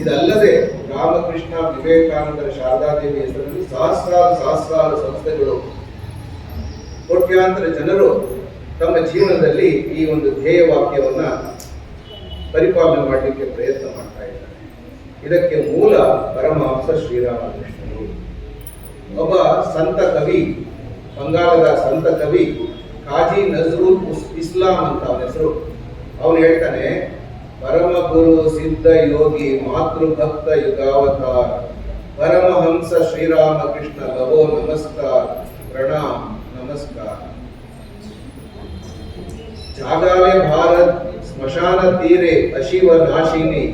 ಇದಲ್ಲದೆ ರಾಮಕೃಷ್ಣ ವಿವೇಕಾನಂದರ ಶಾರದಾದೇವಿ ಹೆಸರಲ್ಲಿ ಸಹಸ್ರಾರು ಸಹಸ್ರಾರು ಸಂಸ್ಥೆಗಳು, ಕೋಟ್ಯಾಂತರ ಜನರು ತಮ್ಮ ಜೀವನದಲ್ಲಿ ಈ ಒಂದು ಧ್ಯೇಯ ವಾಕ್ಯವನ್ನ ಪರಿಪಾಲನೆ ಮಾಡಲಿಕ್ಕೆ ಪ್ರಯತ್ನ ಮಾಡ್ತಾ ಇದ್ದಾರೆ. ಇದಕ್ಕೆ ಮೂಲ ಪರಮಹಂಸ ಶ್ರೀರಾಮಕೃಷ್ಣರು. ಒಬ್ಬ ಸಂತ ಕವಿ ಬಂಗಾಳದ ಸಂತ ಕವಿ ಕಾಜಿ ನಜರುಲ್ ಇಸ್ಲಾಂ ಅಂತ ಅವನ ಹೆಸರು. ಅವನು ಹೇಳ್ತಾನೆ ಪರಮ ಗುರು ಸಿದ್ಧ ಯೋಗಿ, ಮಾತೃಭಕ್ತ ಯುಗಾವತಾರ, ಪರಮಹಂಸ ಶ್ರೀರಾಮಕೃಷ್ಣ ಲವೋ ನಮಸ್ಕಾರ, ಪ್ರಣಾಮ್, ನಮಸ್ಕಾರ. ಜಾಗಾಲೆ ಭಾರತ್, ಸ್ಮಶಾನ ತೀರೆ, ಅಶಿವ ನಾಶಿನಿ,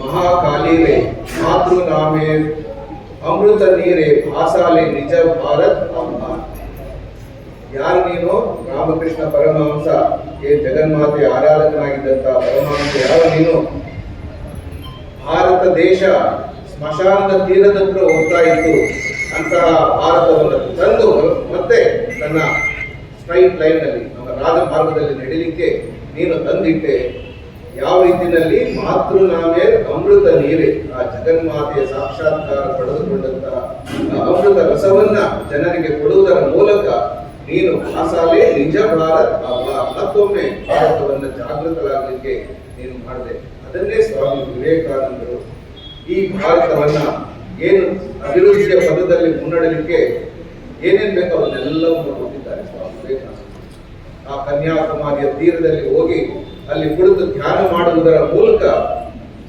ಮಹಾಕಾಲಿರೆ ಮಾತೃ ನಾಮೇ ಅಮೃತ ನೀರೆ ಭಾಸಾಲೆ ನಿಜ ಭಾರತ್ ಅಮ್ಮ ಯಾರು ನೀನು? ರಾಮಕೃಷ್ಣ ಪರಮಹಂಸ. ಏ ಜಗನ್ಮಾತೆ ಆರಾಧಕನಾಗಿದ್ದಂತ ಪರಮಹಂಸ ಯಾರು ನೀನು? ಭಾರತ ದೇಶ ಸ್ಮಶಾನದ ತೀರದತ್ರ ಹೋಗ್ತಾ ಇತ್ತು. ಅಂತಹ ಭಾರತವನ್ನು ತಂದು ಮತ್ತೆ ತನ್ನ ಸ್ಟ್ರೈಟ್ ಲೈನ್ನಲ್ಲಿ ನಮ್ಮ ರಾಜಮಾರ್ಗದಲ್ಲಿ ನಡೀಲಿಕ್ಕೆ ನೀನು ತಂದಿಟ್ಟೆ. ಯಾವ ರೀತಿಯಲ್ಲಿ ಮಾತೃ ನಾವೇ ಅಮೃತ ನೀರೇ. ಆ ಜಗನ್ಮಾತೆಯ ಸಾಕ್ಷಾತ್ಕಾರ ಪಡೆದುಕೊಂಡಂತಹ ಅಮೃತ ರಸವನ್ನ ಜನರಿಗೆ ಕೊಡುವುದರ ಮೂಲಕ ನೀನು ಆಸಾಲೆ ನಿಜ ಭಾರತ್ ಅಲ್ಲ ಮತ್ತೊಮ್ಮೆ ಭಾರತವನ್ನು ಜಾಗೃತರಾಗಲಿಕ್ಕೆ ನೀನು ಮಾಡಿದೆ. ಅದನ್ನೇ ಸ್ವಾಮಿ ವಿವೇಕಾನಂದರು. ಈ ಭಾರತವನ್ನ ಏನು ಅಭಿವೃದ್ಧಿಯ ಪದದಲ್ಲಿ ಮುನ್ನಡಲಿಕ್ಕೆ ಏನೇನ್ ಬೇಕೋ ಅದನ್ನೆಲ್ಲವನ್ನು ಕೊಟ್ಟಿದ್ದಾರೆ ಸ್ವಾಮಿ ವಿವೇಕಾನಂದ ಆ ಕನ್ಯಾಕುಮಾರಿಯ ತೀರದಲ್ಲಿ ಹೋಗಿ ಅಲ್ಲಿ ಕುಳಿತು ಧ್ಯಾನ ಮಾಡುವುದರ ಮೂಲಕ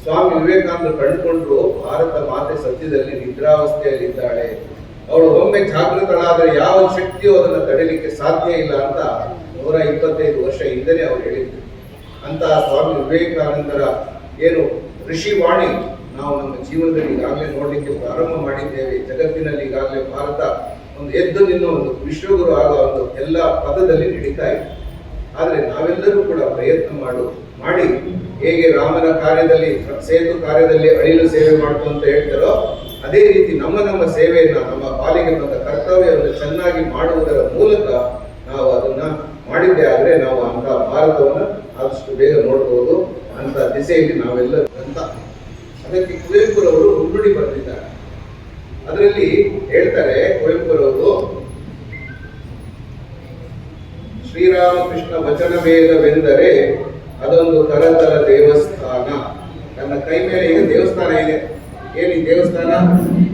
ಸ್ವಾಮಿ ವಿವೇಕಾನಂದರು ಕಂಡುಕೊಂಡು ಭಾರತ ಮಾತೆ ಸತ್ಯದಲ್ಲಿ ನಿದ್ರಾವಸ್ಥೆಯಲ್ಲಿದ್ದಾಳೆ. ಅವಳು ಒಮ್ಮೆ ಜಾಗೃತಳಾದರೆ ಯಾವ ಶಕ್ತಿಯೂ ಅದನ್ನು ತಡೆಯಲಿಕ್ಕೆ ಸಾಧ್ಯ ಇಲ್ಲ ಅಂತ ನೂರ ಇಪ್ಪತ್ತೈದು ವರ್ಷ ಹಿಂದೆನೆ ಅವ್ರು ಹೇಳಿದ್ರು. ಅಂತಹ ಸ್ವಾಮಿ ವಿವೇಕಾನಂದರ ಏನು ಋಷಿ ವಾಣಿ ನಾವು ನಮ್ಮ ಜೀವನದಲ್ಲಿ ಈಗಾಗಲೇ ನೋಡಲಿಕ್ಕೆ ಪ್ರಾರಂಭ ಮಾಡಿದ್ದೇವೆ. ಜಗತ್ತಿನಲ್ಲಿ ಈಗಾಗಲೇ ಭಾರತ ಒಂದು ಎದ್ದು ನಿನ್ನ ಒಂದು ವಿಶ್ವಗುರು ಆಗೋ ಒಂದು ಎಲ್ಲ ಪದದಲ್ಲಿ ನಡೀತಾ ಇದೆ. ಆದರೆ ನಾವೆಲ್ಲರೂ ಕೂಡ ಪ್ರಯತ್ನ ಮಾಡು, ಮಾಡಿ ಹೇಗೆ ರಾಮನ ಕಾರ್ಯದಲ್ಲಿ, ಸೇತು ಕಾರ್ಯದಲ್ಲಿ ಅಳಿಲು ಸೇವೆ ಮಾಡ್ತು ಅಂತ ಹೇಳ್ತಾರೋ ಅದೇ ರೀತಿ ನಮ್ಮ ನಮ್ಮ ಸೇವೆಯನ್ನು, ನಮ್ಮ ಪಾಲಿಗೆ ಬಂದ ಕರ್ತವ್ಯವನ್ನು ಚೆನ್ನಾಗಿ ಮಾಡುವುದರ ಮೂಲಕ ನಾವು ಅದನ್ನ ಮಾಡಿದ್ದೇ ಆದರೆ ನಾವು ಅಂತ ಭಾರತವನ್ನು ಆದಷ್ಟು ಬೇಗ ನೋಡಬಹುದು ಅಂತ ದಿಸೆಯಲ್ಲಿ ನಾವೆಲ್ಲ ಅಂತ. ಅದಕ್ಕೆ ಕುವೆಂಪುರವರು ಮುನ್ನುಡಿ ಬರೆದಿದ್ದಾರೆ ಅದರಲ್ಲಿ ಹೇಳ್ತಾರೆ ಕುವೆಂಪುರವರು, ಶ್ರೀರಾಮಕೃಷ್ಣ ವಚನವೇದವೆಂದರೆ ಅದೊಂದು ತರತರ ದೇವಸ್ಥಾನ. ನನ್ನ ಕೈ ಮೇಲೆ ಈಗ ದೇವಸ್ಥಾನ ಇದೆ. ಏನು ದೇವಸ್ಥಾನ,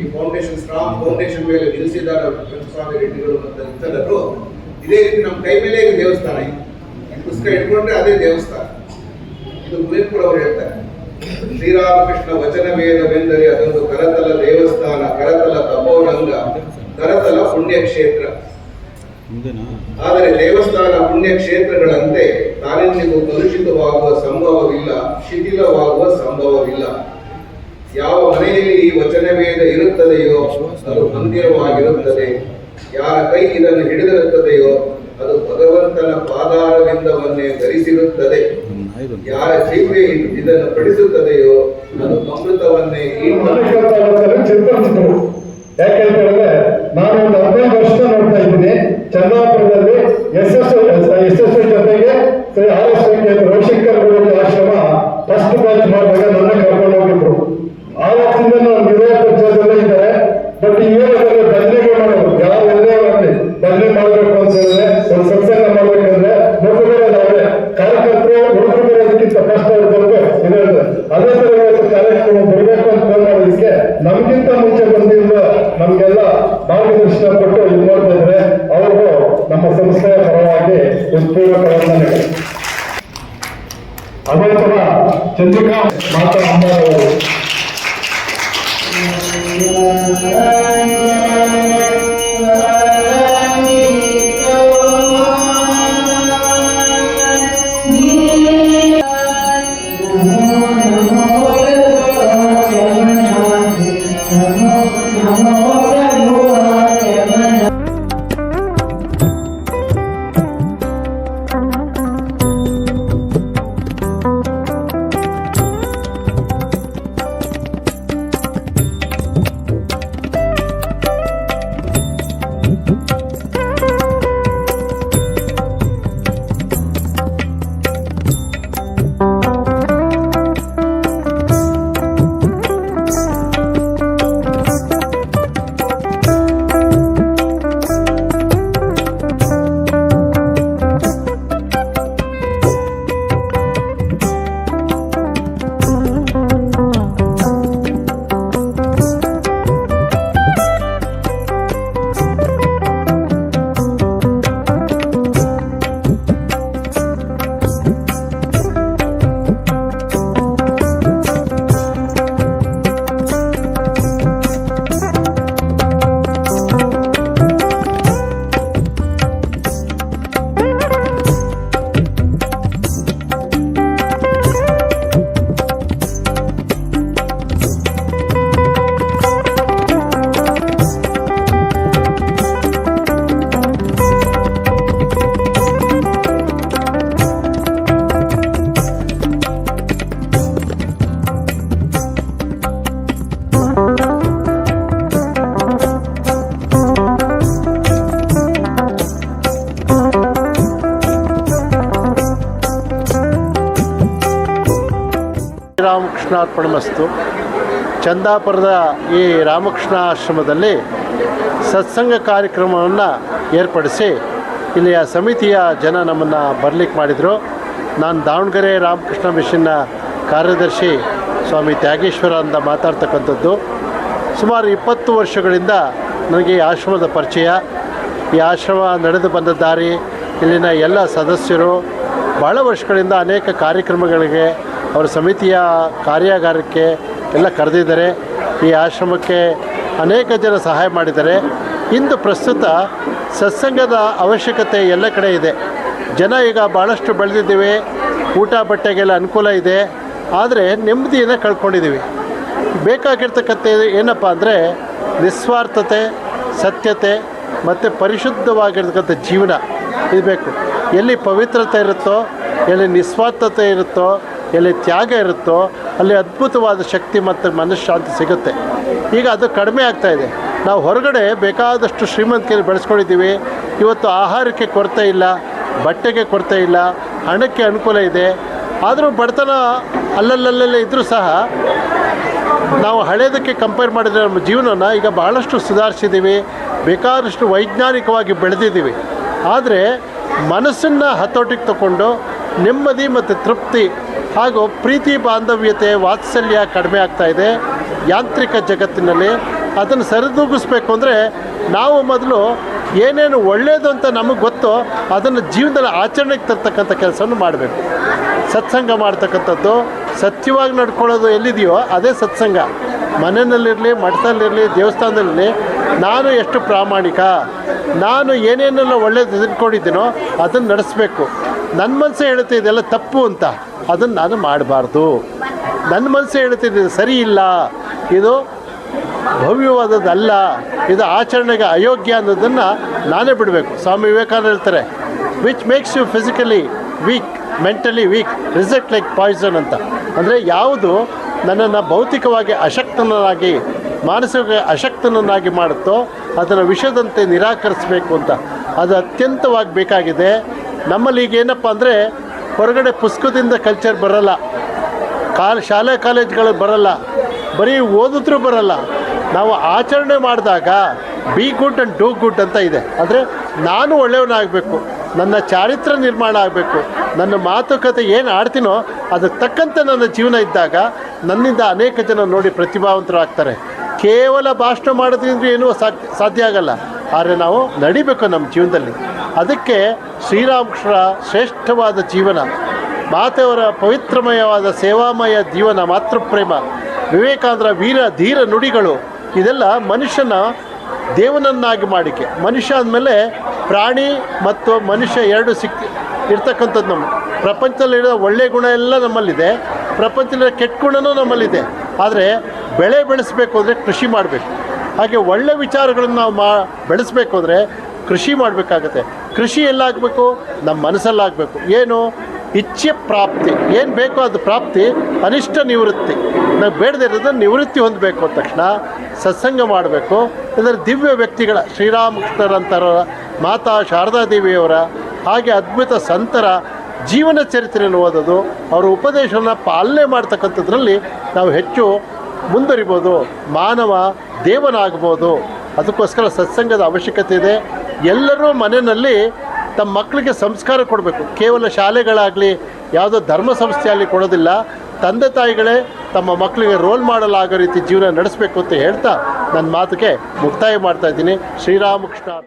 ಈ ಫೌಂಡೇಶನ್ ಸ್ಟ್ರಾಂಗ್ ಫೌಂಡೇಶನ್ ಮೇಲೆ ನಿಲ್ಲಿಸಿದ್ದಾರೆ ಸ್ವಾಮಿ ರೆಡ್ಡಿಗಳು ಮತ್ತು ಇತರರು ಇದೇ ರೀತಿ ನಮ್ಮ ಕೈ ಮೇಲೆ ಇದು ದೇವಸ್ಥಾನ. ಇದೆ ಪುಸ್ತಕ ಇಟ್ಕೊಂಡ್ರೆ ಅದೇ ದೇವಸ್ಥಾನ. ಇದು ಕುವೆಂಪುರವರು ಹೇಳ್ತಾರೆ. ಶ್ರೀರಾಮಕೃಷ್ಣ ವಚನವೇದವೆಂದರೆ ಅದೊಂದು ಕರತಲ ದೇವಸ್ಥಾನ, ಕರತಲ ತಪೋರಂಗ, ಕರತಲ ಪುಣ್ಯಕ್ಷೇತ್ರ. ಆದರೆ ದೇವಸ್ಥಾನ ಪುಣ್ಯಕ್ಷೇತ್ರಗಳಂತೆ ತಾನೆಂದಿಗೂ ಕಲುಷಿತವಾಗುವ ಸಂಭವವಿಲ್ಲ, ಶಿಥಿಲವಾಗುವ ಸಂಭವವಿಲ್ಲ. ಯಾವ ಮನೆಯಲ್ಲಿ ಈ ವಚನವೇದ ಇರುತ್ತದೆಯೋ ಅದು ಮಂದಿರವಾಗಿರುತ್ತದೆ. ಯಾರ ಕೈ ಇದನ್ನು ಹಿಡಿದಿರುತ್ತದೆಯೋ ಅದು ಭಗವಂತನ ಪಾದಾರವಿಂದವನ್ನೇ ಧರಿಸಿರುತ್ತದೆ. ಯಾರ ಜೀವೆ ಇದನ್ನು ಪಡಿಸುತ್ತದೆಯೋ ಅದು ಅಮೃತವನ್ನೇ ಈ ಚಿಂತಿಸಿದ್ರು ಯಾಕೆಂತ ಹೇಳಿದ್ರೆ ನಾನು ಒಂದು ಹದಿನೈದು ವರ್ಷ ನೋಡ್ತಾ ಇದ್ದೀನಿ. ಚಂದ್ರಾಪುರದಲ್ಲಿ ಎಸ್ ಎಸ್ ಎಸ್ ಎಸ್ ಜೊತೆಗೆ ಶ್ರೀ ಆರ್ ಎಸ್ ಆಶ್ರಮ ಫಸ್ಟ್ ಬ್ಯಾಚ್ ಮಾಡಿದಾಗ ನನ್ನ ಕರ್ಕೊಂಡು ಹೋಗಿದ್ರು. ಆವತ್ತಿಂದ ನಾವು ವಿರೋಧ ಪಕ್ಷದಲ್ಲೇ ಇದ್ದಾರೆ. ಬಟ್ ಏನಾದ್ರೆ ಭಜನೆಗೆ ಮಾಡೋದು ಯಾರು ಎಲ್ಲೇ ಆಗಲಿ ಬದನೆ ಮಾಡಬೇಕು ಅಂತ ಹೇಳಿದ್ರೆ, ಒಂದು ಸತ್ಸಂಗ ಮಾಡ್ಬೇಕಂದ್ರೆ ನೋಡ್ಕೊಳ್ಳೋದಾದ್ರೆ ಕಾರ್ಯಕರ್ತರು ಹುಡುಗರಿರೋದಕ್ಕಿಂತ ಕಷ್ಟ ಇರಬೇಕು ಇದೆ ಅದೇ. ತರ ಇವತ್ತು ಕಾರ್ಯಕ್ರಮ ಬರಬೇಕು ಅಂತ ಮಾಡೋದಕ್ಕೆ ನಮ್ಗಿಂತ ಮುಂಚೆ ಬಂದಿರುವ ನಮಗೆಲ್ಲ ಮಾರ್ಗದರ್ಶನ ಕೊಟ್ಟು ಇದು ಮಾಡ್ತಾ ಇದ್ರೆ ಅವ್ರಿಗೂ ನಮ್ಮ ಸಂಸ್ಥೆಯ ಪರವಾಗಿ ಹೃತ್ಪೂರ್ವಕ ವಂದನೆಗಳು ಅದೇ ತರ ಚಂದ್ರಿಕಾ ಮಾತಾ ಅಮ್ಮನವರು ಶ್ರೀರಾಮಕೃಷ್ಣಾರ್ಪಣಮಸ್ತು ಚಂದಾಪುರದ ಈ ರಾಮಕೃಷ್ಣ ಆಶ್ರಮದಲ್ಲಿ ಸತ್ಸಂಗ ಕಾರ್ಯಕ್ರಮವನ್ನು ಏರ್ಪಡಿಸಿ ಇಲ್ಲಿಯ ಸಮಿತಿಯ ಜನ ನಮ್ಮನ್ನು ಬರಲಿಕ್ಕೆ ಮಾಡಿದರು. ನಾನು ದಾವಣಗೆರೆ ರಾಮಕೃಷ್ಣ ಮಿಷನ್ನ ಕಾರ್ಯದರ್ಶಿ ಸ್ವಾಮಿ ತ್ಯಾಗೇಶ್ವರ ಅಂತ ಮಾತಾಡ್ತಕ್ಕಂಥದ್ದು. ಸುಮಾರು ಇಪ್ಪತ್ತು ವರ್ಷಗಳಿಂದ ನನಗೆ ಈ ಆಶ್ರಮದ ಪರಿಚಯ. ಈ ಆಶ್ರಮ ನಡೆದು ಬಂದ ದಾರಿ, ಇಲ್ಲಿನ ಎಲ್ಲ ಸದಸ್ಯರು ಭಾಳ ವರ್ಷಗಳಿಂದ ಅನೇಕ ಕಾರ್ಯಕ್ರಮಗಳಿಗೆ ಅವರ ಸಮಿತಿಯ ಕಾರ್ಯಾಗಾರಕ್ಕೆ ಎಲ್ಲ ಕರೆದಿದ್ದಾರೆ. ಈ ಆಶ್ರಮಕ್ಕೆ ಅನೇಕ ಜನ ಸಹಾಯ ಮಾಡಿದ್ದಾರೆ. ಇಂದು ಪ್ರಸ್ತುತ ಸತ್ಸಂಗದ ಅವಶ್ಯಕತೆ ಎಲ್ಲ ಕಡೆ ಇದೆ. ಜನ ಈಗ ಭಾಳಷ್ಟು ಬೆಳೆದಿದ್ದೀವಿ. ಊಟ ಬಟ್ಟೆಗೆಲ್ಲ ಅನುಕೂಲ ಇದೆ. ಆದರೆ ನೆಮ್ಮದಿಯನ್ನು ಕಳ್ಕೊಂಡಿದ್ದೀವಿ. ಬೇಕಾಗಿರ್ತಕ್ಕಂಥ ಏನಪ್ಪ ಅಂದರೆ ನಿಸ್ವಾರ್ಥತೆ, ಸತ್ಯತೆ ಮತ್ತು ಪರಿಶುದ್ಧವಾಗಿರ್ತಕ್ಕಂಥ ಜೀವನ ಇರಬೇಕು ಬೇಕು. ಎಲ್ಲಿ ಪವಿತ್ರತೆ ಇರುತ್ತೋ, ಎಲ್ಲಿ ನಿಸ್ವಾರ್ಥತೆ ಇರುತ್ತೋ ಎಲ್ಲಿ ತ್ಯಾಗ ಇರುತ್ತೋ ಅಲ್ಲಿ ಅದ್ಭುತವಾದ ಶಕ್ತಿ ಮತ್ತು ಮನಃಶಾಂತಿ ಸಿಗುತ್ತೆ. ಈಗ ಅದು ಕಡಿಮೆ ಆಗ್ತಾ ಇದೆ. ನಾವು ಹೊರಗಡೆ ಬೇಕಾದಷ್ಟು ಶ್ರೀಮಂತಿಕೆಯಲ್ಲಿ ಬೆಳೆಸ್ಕೊಂಡಿದ್ದೀವಿ. ಇವತ್ತು ಆಹಾರಕ್ಕೆ ಕೊರತೆ ಇಲ್ಲ, ಬಟ್ಟೆಗೆ ಕೊರತೆ ಇಲ್ಲ, ಹಣಕ್ಕೆ ಅನುಕೂಲ ಇದೆ. ಆದರೂ ಬಡತನ ಅಲ್ಲಲ್ಲಲ್ಲೇ ಇದ್ದರೂ ಸಹ ನಾವು ಹಳೇದಕ್ಕೆ ಕಂಪೇರ್ ಮಾಡಿದರೆ ನಮ್ಮ ಜೀವನನ ಈಗ ಬಹಳಷ್ಟು ಸುಧಾರಿಸಿದ್ದೀವಿ. ಬೇಕಾದಷ್ಟು ವೈಜ್ಞಾನಿಕವಾಗಿ ಬೆಳೆದಿದ್ದೀವಿ. ಆದರೆ ಮನಸ್ಸನ್ನು ಹತೋಟಿಗೆ ತಗೊಂಡು ನೆಮ್ಮದಿ ಮತ್ತು ತೃಪ್ತಿ ಹಾಗೂ ಪ್ರೀತಿ ಬಾಂಧವ್ಯತೆ ವಾತ್ಸಲ್ಯ ಕಡಿಮೆ ಆಗ್ತಾ ಇದೆ. ಯಾಂತ್ರಿಕ ಜಗತ್ತಿನಲ್ಲಿ ಅದನ್ನು ಸರಿದೂಗಿಸ್ಬೇಕು ಅಂದರೆ ನಾವು ಮೊದಲು ಏನೇನು ಒಳ್ಳೆಯದು ಅಂತ ನಮಗೆ ಗೊತ್ತೋ ಅದನ್ನು ಜೀವನದಲ್ಲಿ ಆಚರಣೆಗೆ ತರ್ತಕ್ಕಂಥ ಕೆಲಸವನ್ನು ಮಾಡಬೇಕು. ಸತ್ಸಂಗ ಮಾಡ್ತಕ್ಕಂಥದ್ದು, ಸತ್ಯವಾಗಿ ನಡ್ಕೊಳ್ಳೋದು ಎಲ್ಲಿದೆಯೋ ಅದೇ ಸತ್ಸಂಗ. ಮನೆಯಲ್ಲಿರಲಿ, ಮಠದಲ್ಲಿರಲಿ, ದೇವಸ್ಥಾನದಲ್ಲಿರಲಿ ನಾನು ಎಷ್ಟು ಪ್ರಾಮಾಣಿಕ? ನಾನು ಏನೇನೆಲ್ಲ ಒಳ್ಳೇದು ತಿಳ್ಕೊಂಡಿದ್ದೀನೋ ಅದನ್ನು ನಡೆಸಬೇಕು. ನನ್ನ ಮನಸ್ಸೇ ಹೇಳುತ್ತೆ ಇದೆಲ್ಲ ತಪ್ಪು ಅಂತ. ಅದನ್ನು ನಾನು ಮಾಡಬಾರ್ದು. ನನ್ನ ಮನಸ್ಸೇ ಹೇಳುತ್ತೆ ಇದು ಸರಿ ಇಲ್ಲ. ಇದು ಭವ್ಯವಾದದ್ದಲ್ಲ. ಇದು ಆಚರಣೆಗೆ ಅಯೋಗ್ಯ ಅನ್ನೋದನ್ನು ನಾನೇ ಬಿಡಬೇಕು. ಸ್ವಾಮಿ ವಿವೇಕಾನಂದ ಹೇಳ್ತಾರೆ which makes you physically weak mentally weak result like poison ಅಂತ. ಅಂದರೆ ಯಾವುದು ನನ್ನನ್ನು ಭೌತಿಕವಾಗಿ ಅಶಕ್ತನಾಗಿ ಮಾನಸಿಕ ಅಶಕ್ತನನ್ನಾಗಿ ಮಾಡುತ್ತೋ, ಅದನ್ನು ವಿಷದಂತೆ ನಿರಾಕರಿಸಬೇಕು ಅಂತ. ಅದು ಅತ್ಯಂತವಾಗಿ ಬೇಕಾಗಿದೆ. ನಮ್ಮಲ್ಲಿ ಈಗ ಏನಪ್ಪ ಅಂದರೆ ಹೊರಗಡೆ ಪುಸ್ತಕದಿಂದ ಕಲ್ಚರ್ ಬರಲ್ಲ. ಕಾಲ್, ಶಾಲೆ ಕಾಲೇಜ್ಗಳು ಬರಲ್ಲ. ಬರೀ ಓದಿದ್ರೂ ಬರಲ್ಲ. ನಾವು ಆಚರಣೆ ಮಾಡಿದಾಗ be good and do good ಅಂತ ಇದೆ. ಅಂದರೆ ನಾನು ಒಳ್ಳೆಯವನಾಗಬೇಕು, ನನ್ನ ಚಾರಿತ್ರ ನಿರ್ಮಾಣ ಆಗಬೇಕು, ನನ್ನ ಮಾತುಕತೆ ಏನು ಆಡ್ತೀನೋ ಅದಕ್ಕೆ ತಕ್ಕಂತೆ ನನ್ನ ಜೀವನ ಇದ್ದಾಗ ನನ್ನಿಂದ ಅನೇಕ ಜನ ನೋಡಿ ಪ್ರತಿಭಾವಂತರಾಗ್ತಾರೆ. ಕೇವಲ ಭಾಷಣ ಮಾಡೋದ್ರಿಂದ ಏನೂ ಸಾಧ್ಯ ಸಾಧ್ಯ ಆಗಲ್ಲ. ಆದರೆ ನಾವು ನಡಿಬೇಕು ನಮ್ಮ ಜೀವನದಲ್ಲಿ. ಅದಕ್ಕೆ ಶ್ರೀರಾಮಕೃಷ್ಣರ ಶ್ರೇಷ್ಠವಾದ ಜೀವನ, ಮಾತೆಯವರ ಪವಿತ್ರಮಯವಾದ ಸೇವಾಮಯ ಜೀವನ ಮಾತೃಪ್ರೇಮ ವಿವೇಕಾನಂದರ ವೀರ ಧೀರ ನುಡಿಗಳು, ಇದೆಲ್ಲ ಮನುಷ್ಯನ ದೇವನನ್ನಾಗಿ ಮಾಡಿಕೆ. ಮನುಷ್ಯ ಅಂದಮೇಲೆ ಪ್ರಾಣಿ ಮತ್ತು ಮನುಷ್ಯ ಎರಡು ಸಿಕ್ ಇರ್ತಕ್ಕಂಥದ್ದು ನಮ್ಮ ಪ್ರಪಂಚದಲ್ಲಿರೋ ಒಳ್ಳೆಯ ಗುಣ ಎಲ್ಲ ನಮ್ಮಲ್ಲಿದೆ, ಪ್ರಪಂಚದಲ್ಲಿರೋ ಕೆಟ್ಟ ಗುಣನೂ ನಮ್ಮಲ್ಲಿದೆ. ಆದರೆ ಬೆಳೆ ಬೆಳೆಸಬೇಕು ಅಂದರೆ ಕೃಷಿ ಮಾಡಬೇಕು. ಹಾಗೆ ಒಳ್ಳೆ ವಿಚಾರಗಳನ್ನು ನಾವು ಮಾ ಬೆಳೆಸಬೇಕು ಅಂದರೆ ಕೃಷಿ ಮಾಡಬೇಕಾಗತ್ತೆ. ಕೃಷಿ ಎಲ್ಲಾಗಬೇಕು ನಮ್ಮ ಮನಸ್ಸಲ್ಲಾಗಬೇಕು. ಏನು? ಇಚ್ಛೆ ಪ್ರಾಪ್ತಿ. ಏನು ಬೇಕೋ ಅದು ಪ್ರಾಪ್ತಿ, ಅನಿಷ್ಟ ನಿವೃತ್ತಿ. ನಾವು ಬೇಡದೇ ನಿವೃತ್ತಿ ಹೊಂದಬೇಕು ಅಂದ ತಕ್ಷಣ ಸತ್ಸಂಗ ಮಾಡಬೇಕು. ಅಂದರೆ ದಿವ್ಯ ವ್ಯಕ್ತಿಗಳ, ಶ್ರೀರಾಮಕೃಷ್ಣರಂತರ, ಮಾತಾ ಶಾರದಾದೇವಿಯವರ ಹಾಗೆ ಅದ್ಭುತ ಸಂತರ, ಜೀವನ ಚರಿತ್ರೆಯನ್ನು ಓದೋದು, ಅವರ ಉಪದೇಶವನ್ನು ಪಾಲನೆ ಮಾಡ್ತಕ್ಕಂಥದ್ರಲ್ಲಿ ನಾವು ಹೆಚ್ಚು ಮುಂದುವರಿಬೋದು. ಮಾನವ ದೇವನಾಗ್ಬೋದು. ಅದಕ್ಕೋಸ್ಕರ ಸತ್ಸಂಗದ ಅವಶ್ಯಕತೆ ಇದೆ. ಎಲ್ಲರೂ ಮನೆಯಲ್ಲಿ ತಮ್ಮ ಮಕ್ಕಳಿಗೆ ಸಂಸ್ಕಾರ ಕೊಡಬೇಕು. ಕೇವಲ ಶಾಲೆಗಳಾಗಲಿ, ಯಾವುದೋ ಧರ್ಮ ಸಂಸ್ಥೆ ಆಗಲಿ ಕೊಡೋದಿಲ್ಲ, ತಂದೆ ತಾಯಿಗಳೇ ತಮ್ಮ ಮಕ್ಕಳಿಗೆ ರೋಲ್ ಮಾಡಲ್ ಆಗೋ ರೀತಿ ಜೀವನ ನಡೆಸಬೇಕು ಅಂತ ಹೇಳ್ತಾ ನನ್ನ ಮಾತಿಗೆ ಮುಕ್ತಾಯ ಮಾಡ್ತಾ ಇದ್ದೀನಿ. ಶ್ರೀರಾಮಕೃಷ್ಣ.